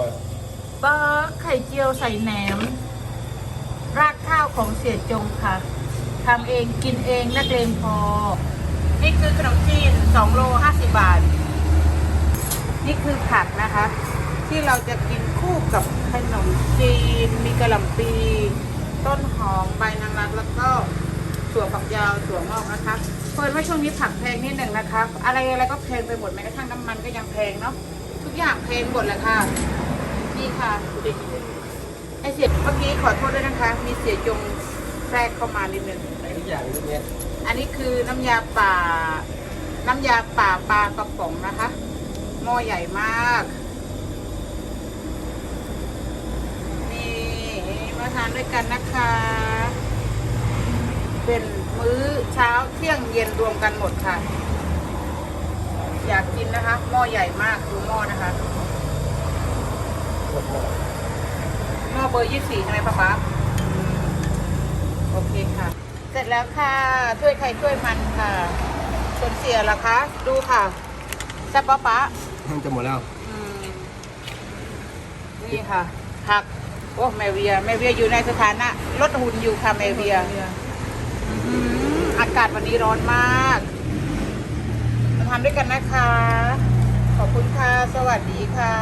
ก่อนปลาไข่เจียวใส่แหนม ราดข้าวของเสียจงค่ะทำเองกินเองนักเลงพอ นี่คือขนมจีน2โล50บาท นี่คือผักนะคะ ที่เราจะกินคู่กับขนมจีน มีกระหล่ำปี ต้นหอมใบนางรักแล้วก็ถั่วฝักยาวถั่วงอกนะคะเพิ่นว่าช่วงนี้ผักแพงนิดหนึ่งนะคะ อะไรอะไรก็แพงไปหมดแม้กระทั่งน้ำมันก็ยังแพงเนาะทุกอย่างแพงหมดเลยค่ะ นี่ค่ะดูดิไอเสียเมื่อกี้ขอโทษด้วยนะคะ มีเสียจงแทรกเข้ามานิดนึงไอ้ทุกอย่างนี้เนี่ยอันนี้คือน้ำยาป่า น้ำยาป่าปลากระป๋องนะคะ หม้อใหญ่มาก นี่มาทานด้วยกันนะคะ เป็นมื้อเช้าเที่ยงเย็นรวมกันหมดค่ะ อยากกินนะคะ หม้อใหญ่มากดูหม้อนะคะ หมดหมด หม้อ เบอร์ยี่สี่ใช่ไหมป๊าป๊าอืมโอเคค่ะ เสร็จแล้วค่ะถ้วยใครถ้วยมันค่ะส่วนเสียล่ะคะ ดูค่ะแซ่บป๊าป๊ามันจะหมดแล้วอืมนี่ค่ะผักโอ้แมเวียแมเวียอยู่ในสถานะลดหุ่นอยู่ค่ะแมเวียอื้อหืออากาศวันนี้ร้อนมากมาทำด้วยกันนะคะ ขอบคุณค่ะ สวัสดีค่ะ